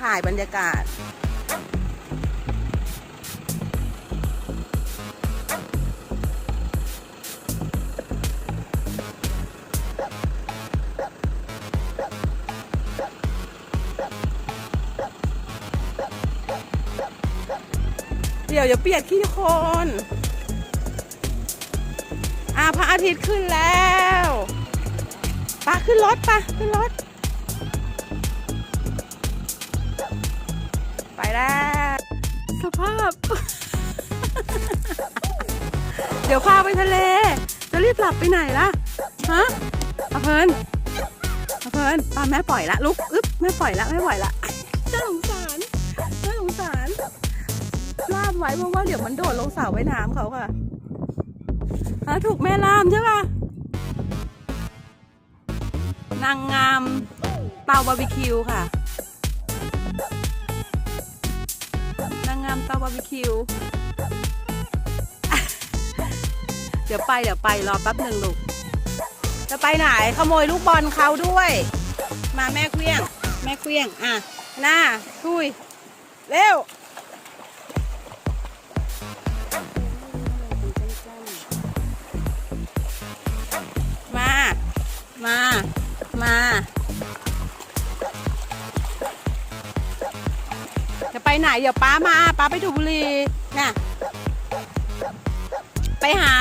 ถ่ายบรรยากาศเดี๋ยวอย่าเปียกขี้โคนอ่าพระอาทิตย์ขึ้นแล้วปะขึ้นรถปะขึ้นรถ แล้ว สภาพ เดี๋ยวพาไปทะเล จะรีบหลับไปไหนล่ะ ฮะอาเพลินอาเพลินปาแม่ปล่อยละลุกอึ๊บแม่ปล่อยละแม่ปล่อยละน่าสงสารน่าสงสารล่ามไว้เพราะว่าเดี๋ยวมันโดดลงสระว่ายน้ำเขาค่ะฮะถูกแม่ล่ามใช่ปะนางงามเตาบาร์บีคิวค่ะ เตาบาร์บีคิว เดี๋ยวไปเดี๋ยวไปรอแป๊บหนึ่งลูก จะไปไหนขโมยลูกบอลเขาด้วย มาแม่เคลี้ยง แม่เคลี้ยง อะ หน้าทุย เร็วมา มา มา จะไปไหนเดี๋ยวป้ามาป้าไปถูบุรีน่ะไปหา